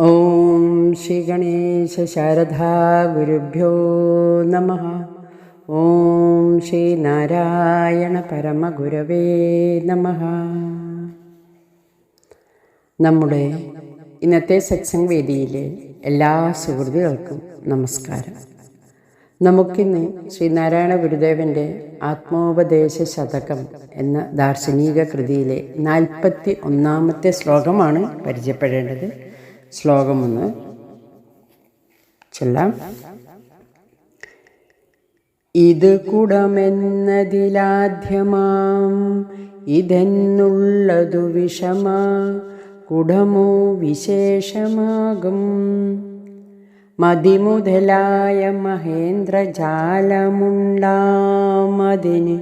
ഓം ശ്രീ ഗണേശ ശാരദാ ഗുരുഭ്യോ നമ. ഓം ശ്രീ നാരായണ പരമഗുരവേ നമ. നമ്മുടെ ഇന്നത്തെ സത്സംഗ് വേദിയിലെ എല്ലാ സുഹൃത്തുക്കൾക്കും നമസ്കാരം. നമുക്കിന്ന് ശ്രീനാരായണ ഗുരുദേവന്റെ ആത്മോപദേശ ശതകം എന്ന ദാർശനിക കൃതിയിലെ നാൽപ്പത്തി ഒന്നാമത്തെ ശ്ലോകമാണ് പരിചയപ്പെടേണ്ടത്. ശ്ലോകം ഒന്ന് ചൊല്ലാം. ഇത് കുടമെന്നതിലാദ്യമാം ഇതെന്നുള്ളതു വിഷമ കുടമോ വിശേഷമാകും. മതിമുതലായ മഹേന്ദ്രജാലമുണ്ടാമതിന്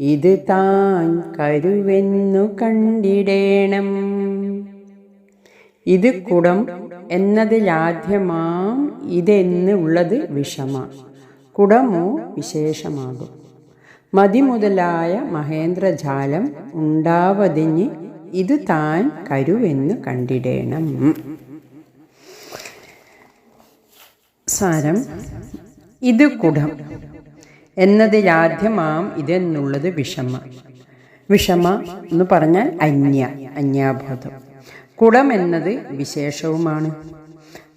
ഇത് താൻ കരുവെന്നു കണ്ടിടേണം. ഇത് കുടം എന്നതിലാദ്യമാം ഇതെന്ന് ഉള്ളത് വിഷമ. കുടമോ വിശേഷമാകും. മതിമുതലായ മഹേന്ദ്രജാലം ഉണ്ടാവതിന് ഇത് താൻ കരുവെന്ന് കണ്ടിടേണം. സാരം ഇത് കുടം എന്നതിലാദ്യമാം ഇതെന്നുള്ളത് വിഷമ. വിഷമ എന്ന് പറഞ്ഞാൽ അന്യ അന്യാബോധം. കുടം എന്നത് വിശേഷവുമാണ്.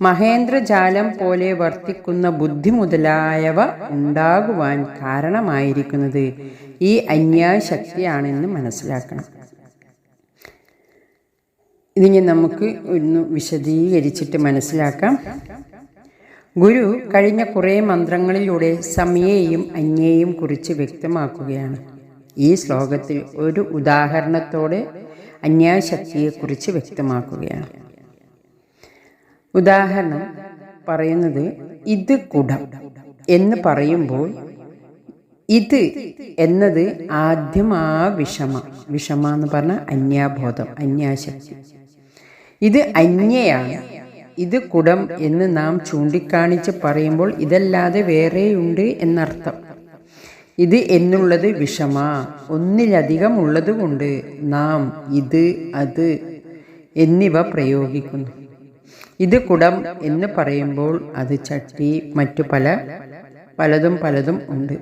മഹേന്ദ്രജാലം പോലെ വർത്തിക്കുന്ന ബുദ്ധി മുതലായവ ഉണ്ടാകുവാൻ കാരണമായിരിക്കുന്നത് ഈ അന്യാശക്തിയാണെന്ന് മനസ്സിലാക്കണം. ഇതിനെ നമുക്ക് ഒന്ന് വിശദീകരിച്ചിട്ട് മനസ്സിലാക്കാം. ഗുരു കഴിഞ്ഞ കുറേ മന്ത്രങ്ങളിലൂടെ സമയേയും അന്യേയും കുറിച്ച് വ്യക്തമാക്കുകയാണ്. ഈ ശ്ലോകത്തിൽ ഒരു ഉദാഹരണത്തോടെ അന്യാശക്തിയെക്കുറിച്ച് വ്യക്തമാക്കുകയാണ്. ഉദാഹരണം പറയുന്നത് ഇത് കുടം എന്ന് പറയുമ്പോൾ ഇത് എന്നത് ആദ്യം ആ വിഷമ വിഷമ എന്ന് പറഞ്ഞാൽ അന്യാബോധം അന്യാശക്തി ഇത് അന്യയാണ്. ഇത് കുടം എന്ന് നാം ചൂണ്ടിക്കാണിച്ച് പറയുമ്പോൾ ഇതല്ലാതെ വേറെയുണ്ട് എന്നർത്ഥം. ഇത് എന്നുള്ളത് വിഷമ. ഒന്നിലധികം ഉള്ളതുകൊണ്ട് നാം ഇത് അത് എന്നിവ പ്രയോഗിക്കുന്നു. ഇത് കുടം എന്ന് പറയുമ്പോൾ അത് ചട്ടി മറ്റു പല പലതും പലതും ഉണ്ട്.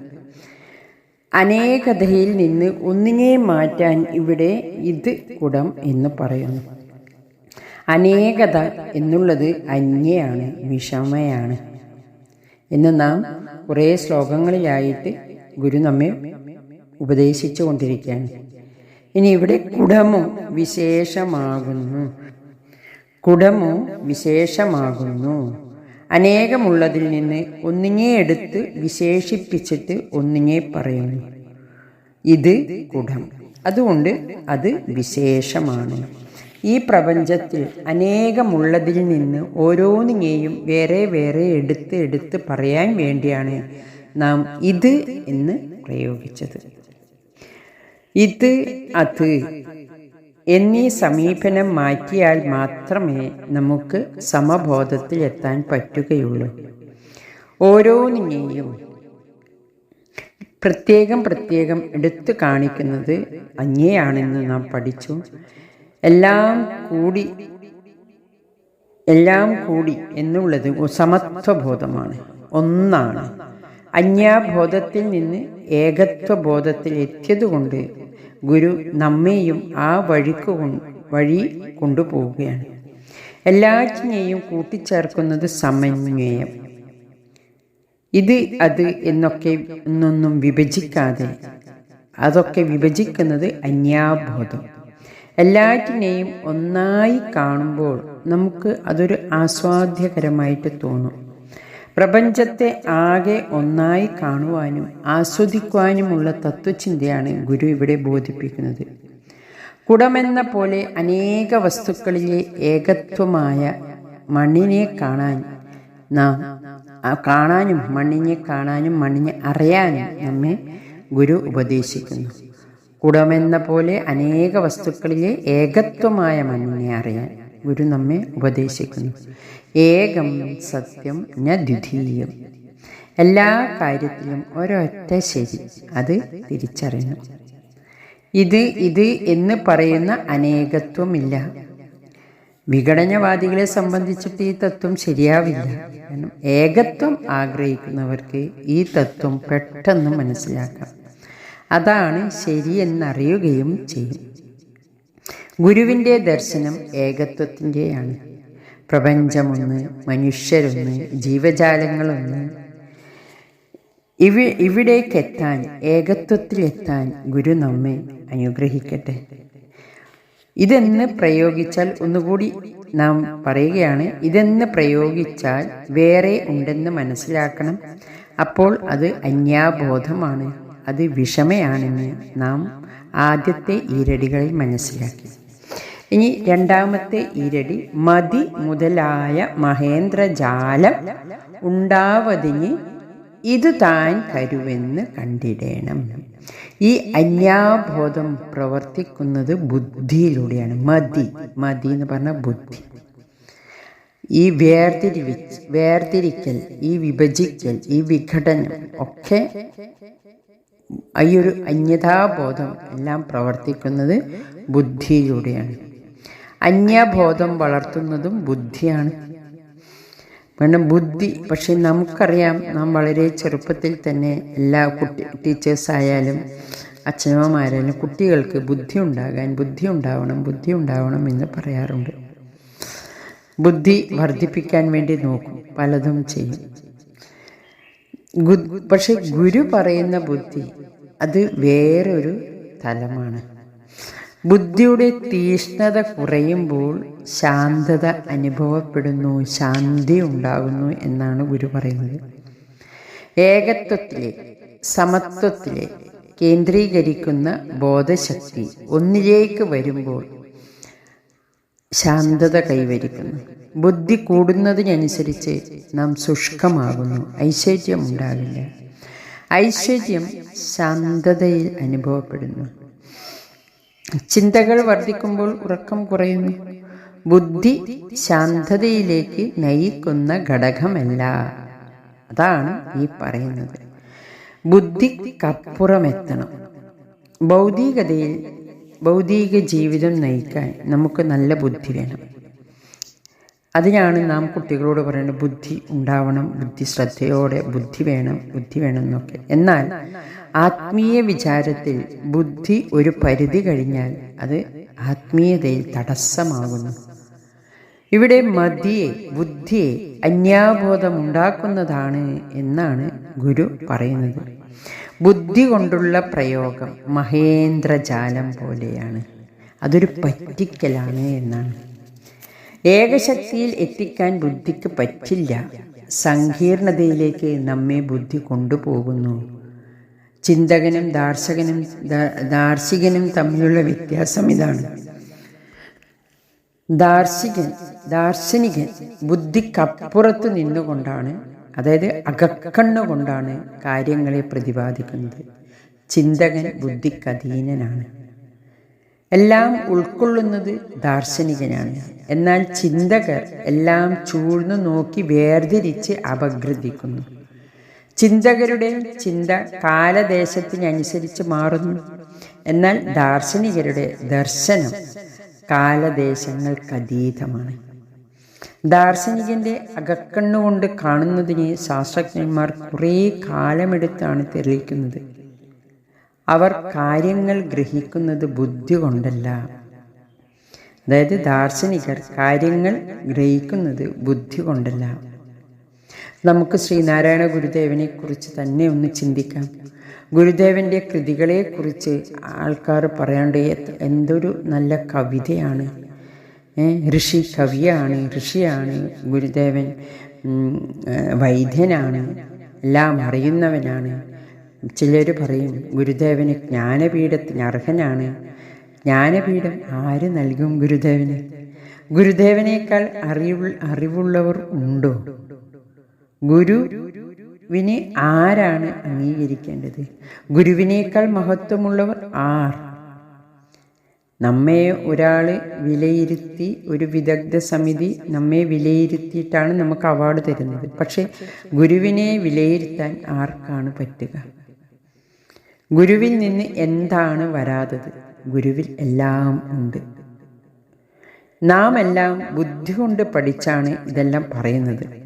അനേകതയിൽ നിന്ന് ഒന്നിനെ മാറ്റാൻ ഇവിടെ ഇത് കുടം എന്ന് പറയുന്നു. അനേകത എന്നുള്ളത് അന്യയാണ് വിഷമയാണ്. എന്ന് നാം കുറേ ശ്ലോകങ്ങളിലായിട്ട് ഗുരു നമ്മെ ഉപദേശിച്ചു കൊണ്ടിരിക്കുകയാണ് ഇനി ഇവിടെ കുടമോ വിശേഷമാകുന്നു. കുടമോ വിശേഷമാകുന്നു. അനേകമുള്ളതിൽ നിന്ന് ഒന്നിനെ എടുത്ത് വിശേഷിപ്പിച്ചിട്ട് ഒന്നിനെ പറയുന്നു. ഇത് കുടം. അതുകൊണ്ട് അത് വിശേഷമാണ്. ഈ പ്രപഞ്ചത്തിൽ അനേകമുള്ളതിൽ നിന്ന് ഓരോന്നിനെയും വേറെ വേറെ എടുത്ത് എടുത്ത് പറയാൻ വേണ്ടിയാണ് നാം ഇത് എന്ന് പ്രയോഗിച്ചത്. ഇത് അത് എന്നീ സമീപനം മാറ്റിയാൽ മാത്രമേ നമുക്ക് സമബോധത്തിൽ എത്താൻ പറ്റുകയുള്ളൂ. ഓരോന്നിനെയും പ്രത്യേകം പ്രത്യേകം എടുത്തു കാണിക്കുന്നത് അങ്ങേയാണെന്ന് നാം പഠിച്ചു. എല്ലാം കൂടി എല്ലാം കൂടി എന്നുള്ളത് സമത്വബോധമാണ്. ഒന്നാണ്. അന്യാബോധത്തിൽ നിന്ന് ഏകത്വബോധത്തിൽ എത്തിയതുകൊണ്ട് ഗുരു നമ്മെയും ആ വഴിക്ക് വഴി കൊണ്ടുപോവുകയാണ്. എല്ലാറ്റിനെയും കൂട്ടിച്ചേർക്കുന്നത് സമന്വയം. ഇത് അത് എന്നൊക്കെ ഒന്നൊന്നും വിഭജിക്കാതെ അതൊക്കെ വിഭജിക്കുന്നത് അന്യാബോധം. എല്ലാറ്റിനെയും ഒന്നായി കാണുമ്പോൾ നമുക്ക് അതൊരു ആസ്വാദ്യകരമായിട്ട് തോന്നും. പ്രപഞ്ചത്തെ ആകെ ഒന്നായി കാണുവാനും ആസ്വദിക്കുവാനുമുള്ള തത്വചിന്തയാണ് ഗുരു ഇവിടെ ബോധിപ്പിക്കുന്നത്. കുടമെന്ന പോലെ അനേക വസ്തുക്കളിലെ ഏകത്വമായ മണ്ണിനെ കാണാൻ നാം കാണാനും മണ്ണിനെ കാണാനും മണ്ണിനെ അറിയാനും നമ്മെ ഗുരു ഉപദേശിക്കുന്നു. കുടമെന്ന പോലെ അനേക വസ്തുക്കളിലെ ഏകത്വമായ മണ്ണിനെ അറിയാൻ ഗുരു നമ്മെ ഉപദേശിക്കുന്നു. ഏകം സത്യം ന ദ്വിതീയം എല്ലാ കാര്യത്തിലും ഒരൊറ്റ ശരി അത് തിരിച്ചറിയണം. ഇത് ഇത് എന്ന് പറയുന്ന അനേകത്വമില്ല. വിഘടനവാദികളെ സംബന്ധിച്ചിട്ട് ഈ തത്വം ശരിയാവില്ല. കാരണം ഏകത്വം ആഗ്രഹിക്കുന്നവർക്ക് ഈ തത്വം പെട്ടെന്ന് മനസ്സിലാക്കാം. അതാണ് ശരിയെന്നറിയുകയും ചെയ്യും. ഗുരുവിന്റെ ദർശനം ഏകത്വത്തിന്റെയാണ്. പ്രപഞ്ചമൊന്ന് മനുഷ്യരൊന്ന് ജീവജാലങ്ങളൊന്ന്. ഇവ ഇവിടേക്കെത്താൻ ഏകത്വത്തിലെത്താൻ ഗുരു നമ്മെ അനുഗ്രഹിക്കട്ടെ. ഇതെന്ന് പ്രയോഗിച്ചാൽ ഒന്നുകൂടി നാം പറയുകയാണ് ഇതെന്ന് പ്രയോഗിച്ചാൽ വേറെ ഉണ്ടെന്ന് മനസ്സിലാക്കണം. അപ്പോൾ അത് അന്യാബോധമാണ് അത് വിഷമയാണെന്ന് നാം ആദ്യത്തെ ഈരടികളിൽ മനസ്സിലാക്കി. ഇനി രണ്ടാമത്തെ ഇരടി മതി മുതലായ മഹേന്ദ്രജാലം ഉണ്ടാവതിന് ഇത് താൻ കരുവെന്ന് കണ്ടിടേണം. ഈ അന്യാബോധം പ്രവർത്തിക്കുന്നത് ബുദ്ധിയിലൂടെയാണ്. മതി മതി എന്ന് പറഞ്ഞ ബുദ്ധി. ഈ വേർതിരിവി വേർതിരിക്കൽ ഈ വിഭജിക്കൽ ഈ വിഘടനം ഒക്കെ ഈ ഒരു അന്യതാബോധം എല്ലാം പ്രവർത്തിക്കുന്നത് ബുദ്ധിയിലൂടെയാണ്. അന്യബോധം വളർത്തുന്നതും ബുദ്ധിയാണ്. കാരണം ബുദ്ധി പക്ഷെ നമുക്കറിയാം നാം വളരെ ചെറുപ്പത്തിൽ തന്നെ എല്ലാ കുട്ടി ടീച്ചേഴ്സായാലും അച്ഛനമ്മമാരായാലും കുട്ടികൾക്ക് ബുദ്ധി ഉണ്ടാകാൻ ബുദ്ധി ഉണ്ടാവണം ബുദ്ധി ഉണ്ടാവണം എന്ന് പറയാറുണ്ട്. ബുദ്ധി വർദ്ധിപ്പിക്കാൻ വേണ്ടി നോക്കും പലതും ചെയ്യും. പക്ഷെ ഗുരു പറയുന്ന ബുദ്ധി അത് വേറൊരു തലമാണ്. ബുദ്ധിയുടെ തീഷ്ണത കുറയുമ്പോൾ ശാന്തത അനുഭവപ്പെടുന്നു ശാന്തി ഉണ്ടാകുന്നു എന്നാണ് ഗുരു പറയുന്നത്. ഏകത്വത്തിലെ സമത്വത്തിലെ കേന്ദ്രീകരിക്കുന്ന ബോധശക്തി ഒന്നിലേക്ക് വരുമ്പോൾ ശാന്തത കൈവരിക്കുന്നു. ബുദ്ധി കൂടുന്നതിനനുസരിച്ച് നാം ശുഷ്കമാകുന്നു ഐശ്വര്യം ഉണ്ടാകില്ല. ഐശ്വര്യം ശാന്തതയിൽ അനുഭവപ്പെടുന്നു. ചിന്തകൾ വർദ്ധിക്കുമ്പോൾ ഉറക്കം കുറയുന്നു. ബുദ്ധി ശാന്തതയിലേക്ക് നയിക്കുന്ന ഘടകമല്ല. അതാണ് ഈ പറയുന്നത്. ബുദ്ധി കപ്പുറമെത്തണം ഭൗതികതയിൽ ഭൗതിക ജീവിതം നയിക്കാൻ നമുക്ക് നല്ല ബുദ്ധി വേണം. അതിനാണ് നാം കുട്ടികളോട് പറയുന്നത് ബുദ്ധി ഉണ്ടാവണം ബുദ്ധി ശ്രദ്ധയോടെ ബുദ്ധി വേണം ബുദ്ധി വേണം എന്നൊക്കെ. എന്നാൽ ആത്മീയ വിചാരത്തിൽ ബുദ്ധി ഒരു പരിധി കഴിഞ്ഞാൽ അത് ആത്മീയതയിൽ തടസ്സമാകുന്നു. ഇവിടെ മതിയെ ബുദ്ധിയെ അന്യാബോധം ഉണ്ടാക്കുന്നതാണ് എന്നാണ് ഗുരു പറയുന്നത്. ബുദ്ധി കൊണ്ടുള്ള പ്രയോഗം മഹേന്ദ്രജാലം പോലെയാണ്. അതൊരു പറ്റിക്കലാണ് എന്നാണ്. ഏകശക്തിയിൽ എത്തിക്കാൻ ബുദ്ധിക്ക് പറ്റില്ല. സങ്കീർണതയിലേക്ക് നമ്മെ ബുദ്ധി കൊണ്ടുപോകുന്നു. ചിന്തകനും ദാർശകനും ദാർശികനും തമ്മിലുള്ള വ്യത്യാസം ഇതാണ്. ദാർശികൻ ദാർശനികൻ ബുദ്ധിക്കപ്പുറത്ത് നിന്നുകൊണ്ടാണ് അതായത് അകക്കണ്ണുകൊണ്ടാണ് കാര്യങ്ങളെ പ്രതിപാദിക്കുന്നത്. ചിന്തകൻ ബുദ്ധിക്കധീനനാണ്. എല്ലാം ഉൾക്കൊള്ളുന്നത് ദാർശനികനാണ്. എന്നാൽ ചിന്തകർ എല്ലാം ചൂഴ്ന്നു നോക്കി വേർതിരിച്ച് അപഗ്രഥിക്കുന്നു. ചിന്തകരുടെ ചിന്ത കാലദേശത്തിനനുസരിച്ച് മാറുന്നു. എന്നാൽ ദാർശനികരുടെ ദർശനം കാലദേശങ്ങൾക്കതീതമാണ്. ദാർശനികന്റെ അകക്കണ്ണുകൊണ്ട് കാണുന്നതിനെ ശാസ്ത്രജ്ഞന്മാർ കുറേ കാലമെടുത്താണ് തെളിയിക്കുന്നത്. അവർ കാര്യങ്ങൾ ഗ്രഹിക്കുന്നത് ബുദ്ധി കൊണ്ടല്ല. അതായത് ദാർശനികർ കാര്യങ്ങൾ ഗ്രഹിക്കുന്നത് ബുദ്ധി കൊണ്ടല്ല. നമുക്ക് ശ്രീനാരായണ ഗുരുദേവനെ കുറിച്ച് തന്നെ ഒന്ന് ചിന്തിക്കാം. ഗുരുദേവന്റെ കൃതികളെക്കുറിച്ച് ആൾക്കാർ പറയാണ്ട് എന്തൊരു നല്ല കവിതയാണ്. ഋഷി കവിയാണ് ഋഷിയാണ് ഗുരുദേവൻ വൈദ്യനാണ് എല്ലാം അറിയുന്നവനാണ്. ചിലർ പറയും ഗുരുദേവന് ജ്ഞാനപീഠത്തിന് അർഹനാണ്. ജ്ഞാനപീഠം ആര് നൽകും ഗുരുദേവന്? ഗുരുദേവനേക്കാൾ അറിവ് അറിവുള്ളവർ ഉണ്ടോ? ഗുരുവിനെ ആരാണ് അംഗീകരിക്കേണ്ടത്? ഗുരുവിനേക്കാൾ മഹത്വമുള്ളവർ ആർ? നമ്മെ ഒരാൾ വിലയിരുത്തി ഒരു വിദഗ്ധ സമിതി നമ്മെ വിലയിരുത്തിയിട്ടാണ് നമുക്ക് അവാർഡ് തരുന്നത്. പക്ഷേ ഗുരുവിനെ വിലയിരുത്താൻ ആർക്കാണ് പറ്റുക? ഗുരുവിൽ നിന്ന് എന്താണ് വരാത്തത്? ഗുരുവിൽ എല്ലാം ഉണ്ട്. നാം എല്ലാം ബുദ്ധി കൊണ്ട് പഠിച്ചാണ് ഇതെല്ലാം പറയുന്നത്.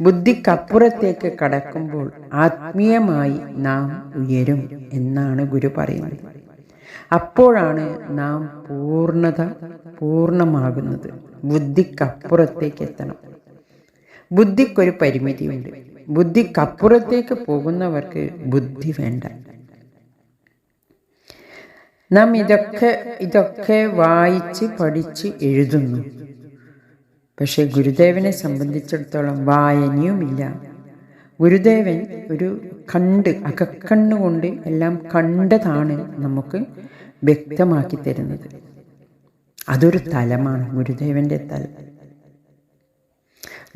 ബുദ്ധിക്കപ്പുറത്തേക്ക് കടക്കുമ്പോൾ ആത്മീയമായി നാം ഉയരും എന്നാണ് ഗുരു പറയുന്നത്. അപ്പോഴാണ് നാം പൂർണത പൂർണമാകുന്നത് ബുദ്ധിക്കപ്പുറത്തേക്ക് എത്തണം. ബുദ്ധിക്കൊരു പരിമിതിയുണ്ട്. ബുദ്ധിക്കപ്പുറത്തേക്ക് പോകുന്നവർക്ക് ബുദ്ധി വേണ്ട. നാം ഇതൊക്കെ ഇതൊക്കെ വായിച്ച് പഠിച്ച് എഴുതുന്നു. പക്ഷെ ഗുരുദേവനെ സംബന്ധിച്ചിടത്തോളം വായനയുമില്ല ഗുരുദേവൻ ഒരു കണ്ട് അകക്കണ്ണുകൊണ്ട് എല്ലാം കണ്ടതാണ് നമുക്ക് വ്യക്തമാക്കി തരുന്നത്. അതൊരു തലമാണ് ഗുരുദേവന്റെ തലം.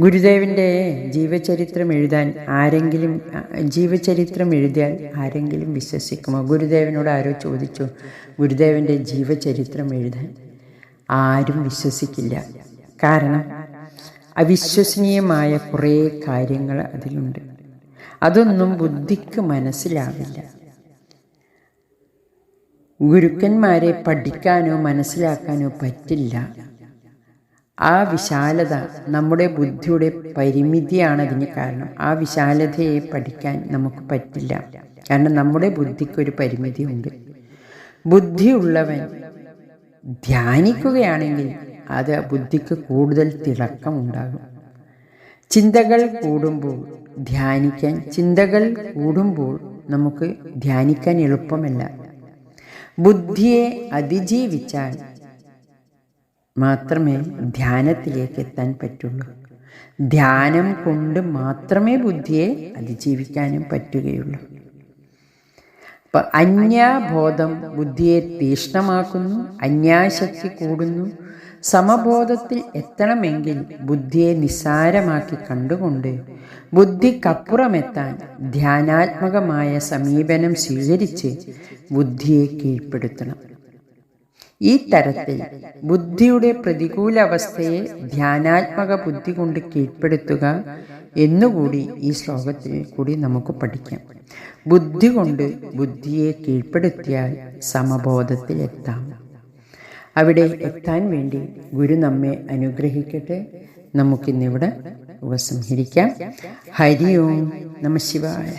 ഗുരുദേവന്റെ ജീവചരിത്രം എഴുതാൻ ആരെങ്കിലും ജീവചരിത്രം എഴുതിയാൽ ആരെങ്കിലും വിശ്വസിക്കുമോ? ഗുരുദേവനോട് ആരോ ചോദിച്ചു ഗുരുദേവന്റെ ജീവചരിത്രം എഴുതാൻ ആരും വിശ്വസിക്കില്ല. കാരണം അവിശ്വസനീയമായ കുറേ കാര്യങ്ങൾ അതിലുണ്ട്. അതൊന്നും ബുദ്ധിക്ക് മനസ്സിലാവില്ല. ഗുരുക്കന്മാരെ പഠിക്കാനോ മനസ്സിലാക്കാനോ പറ്റില്ല. ആ വിശാലത നമ്മുടെ ബുദ്ധിയുടെ പരിമിതിയാണ് അതിന് കാരണം. ആ വിശാലതയെ പഠിക്കാൻ നമുക്ക് പറ്റില്ല. കാരണം നമ്മുടെ ബുദ്ധിക്കൊരു പരിമിതിയുണ്ട്. ബുദ്ധിയുള്ളവൻ ധ്യാനിക്കുകയാണെങ്കിൽ അത് ബുദ്ധിക്ക് കൂടുതൽ തിളക്കമുണ്ടാകും ചിന്തകൾ കൂടുമ്പോൾ ധ്യാനിക്കാൻ ചിന്തകൾ കൂടുമ്പോൾ നമുക്ക് ധ്യാനിക്കാൻ എളുപ്പമല്ല. ബുദ്ധിയെ അതിജീവിച്ചാൽ മാത്രമേ ധ്യാനത്തിലേക്ക് എത്താൻ പറ്റുള്ളൂ. ധ്യാനം കൊണ്ട് മാത്രമേ ബുദ്ധിയെ അതിജീവിക്കാനും പറ്റുകയുള്ളൂ. അപ്പം അന്യാബോധം ബുദ്ധിയെ തീഷ്ണമാക്കുന്നു അന്യാശക്തി കൂടുന്നു സമബോധത്തിൽ എത്തണമെങ്കിൽ ബുദ്ധിയെ നിസ്സാരമാക്കി കണ്ടുകൊണ്ട് ബുദ്ധിക്കപ്പുറമെത്താൻ ധ്യാനാത്മകമായ സമീപനം സ്വീകരിച്ച് ബുദ്ധിയെ കീഴ്പ്പെടുത്തണം. ഈ തരത്തിൽ ബുദ്ധിയുടെ പ്രതികൂല അവസ്ഥയെ ധ്യാനാത്മക ബുദ്ധി കൊണ്ട് കീഴ്പ്പെടുത്തുക എന്നുകൂടി ഈ ശ്ലോകത്തിൽ കൂടി നമുക്ക് പഠിക്കാം. ബുദ്ധി കൊണ്ട് ബുദ്ധിയെ കീഴ്പ്പെടുത്തിയാൽ സമബോധത്തിൽ എത്താം. അവിടെ എത്താൻ വേണ്ടി ഗുരു നമ്മെ അനുഗ്രഹിക്കട്ടെ. നമുക്കിന്നിവിടെ ഉപസംഹരിക്കാം. ഹരി ഓം നമ ശിവായ.